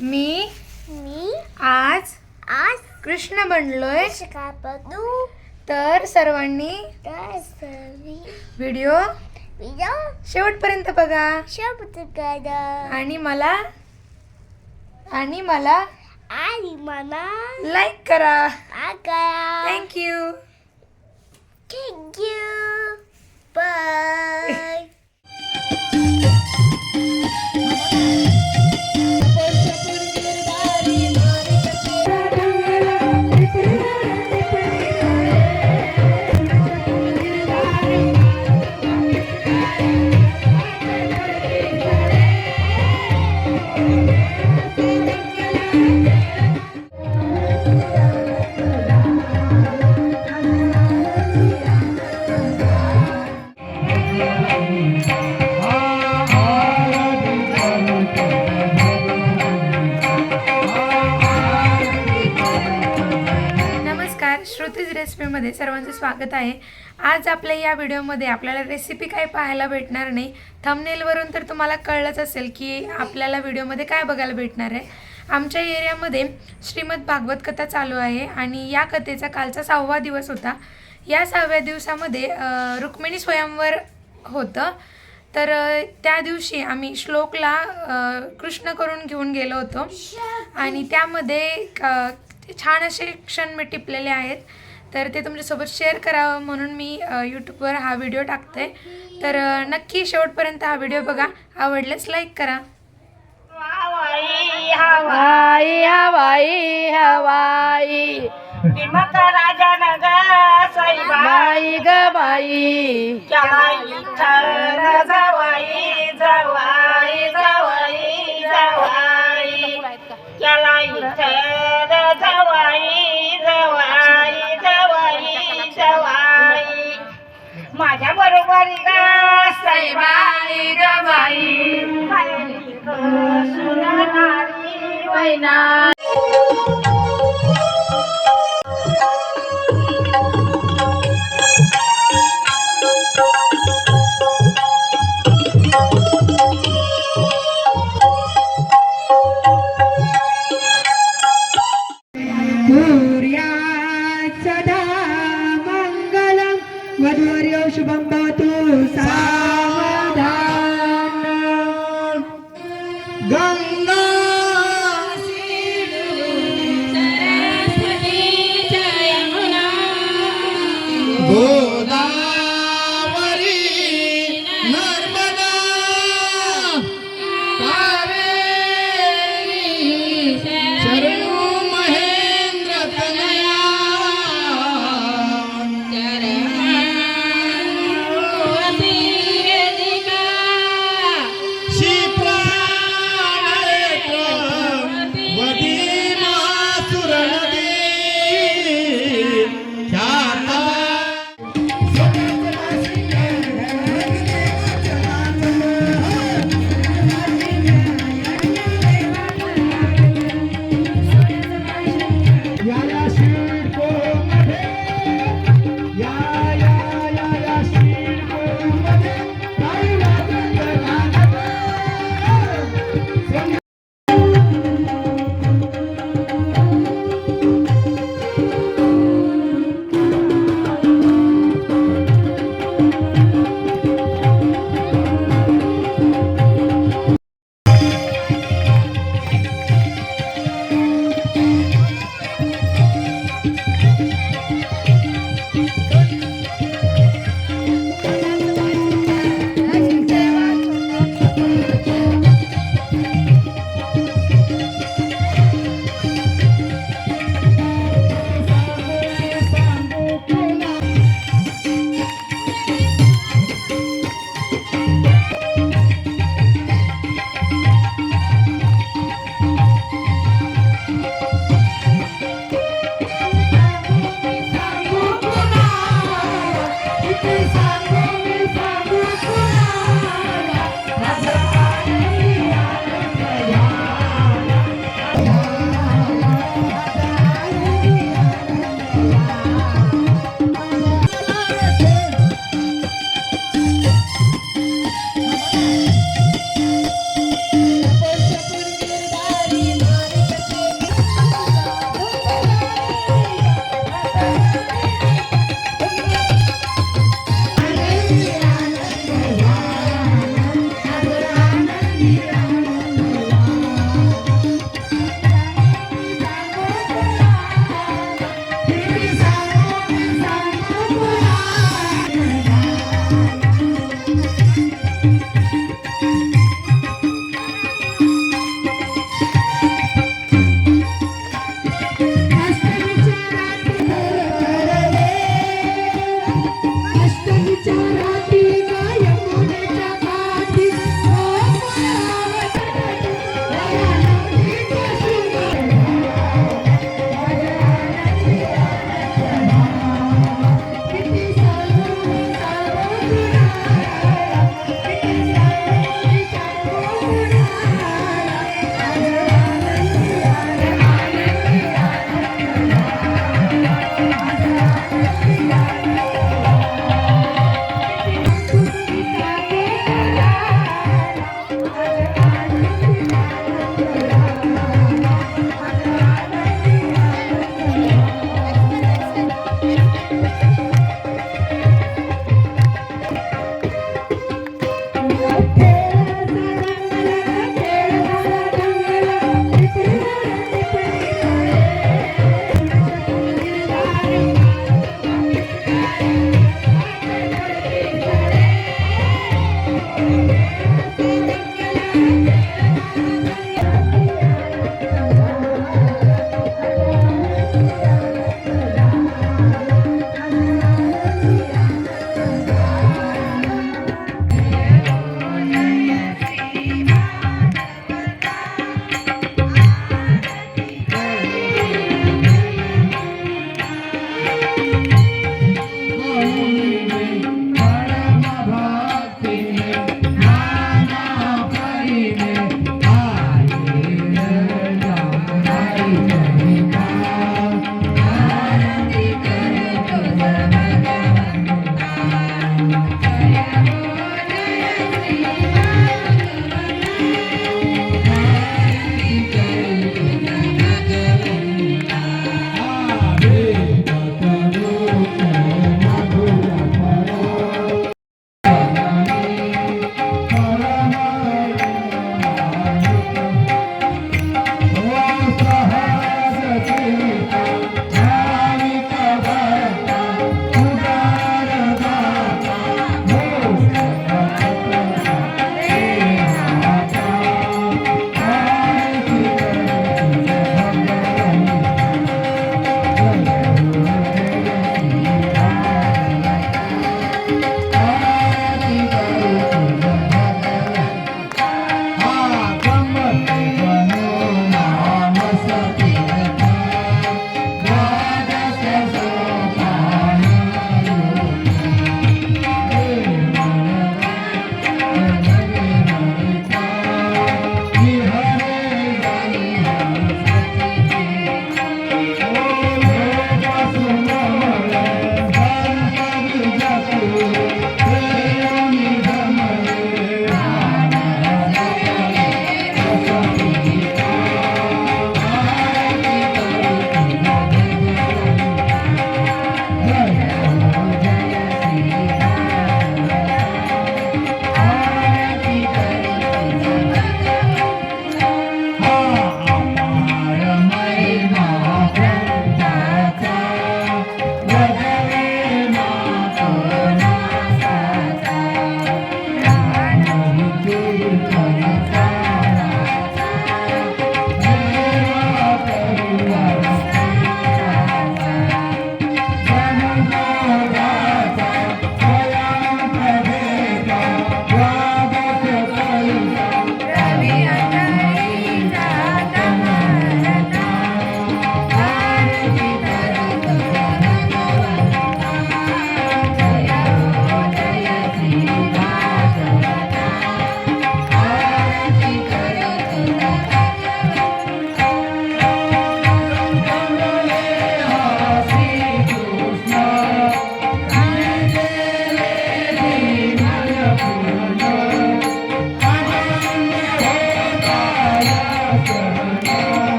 मी मी आज आज कृष्ण बनलोय. तर सर्वांनी तर सर्वी व्हिडिओ व्हिडिओ शेवटपर्यंत बघा. शब्द करा. आणि मला आणि मला आणि मला लाईक करा. करा. थँक्यू थँक यू बाय सर्वांचं स्वागत आहे. आज आपल्या या व्हिडिओमध्ये आपल्याला रेसिपी काय पाहायला भेटणार नाही थंबनेलवरून तर तुम्हाला कळलंच असेल की आपल्याला व्हिडिओमध्ये काय बघायला भेटणार आहे. आमच्या एरियामध्ये श्रीमद भागवत कथा चालू आहे आणि या कथेचा कालचा सहावा दिवस होता. या सहाव्या दिवसामध्ये रुक्मिणी स्वयंवर होतं. तर त्या दिवशी आम्ही श्लोकला कृष्ण करून घेऊन गेलो होतो. आणि त्यामध्ये छान असे क्षण मी टिपलेले आहेत. तर ते तुमच्यासोबत शेअर करावं म्हणून मी यूट्यूबवर हा व्हिडिओ टाकते तर नक्की शेवटपर्यंत हा व्हिडिओ बघा. आवडल्यास लाईक करा. हवाई हवाई हवाई श्रीमंत राजा बाई ग बाई. जवाई जवाई जवाई जवाई बरोबर गा साईबाई ग बाई सुनारी वैना. मङ्गलं वधूर्यो शुभं भवतु सा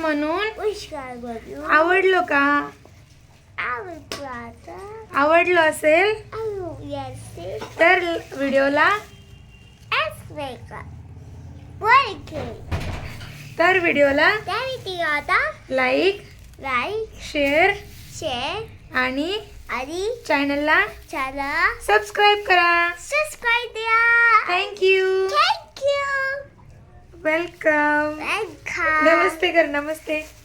म्हणून आवडलो का? आवडलो असेल? तर व्हिडिओला तर व्हिडिओला लाईक लाईक शेअर शेअर आणि आणि चॅनलला चॅनल सबस्क्राईब करा सबस्क्राईब द्या thank you thank you welcome welcome Namaste.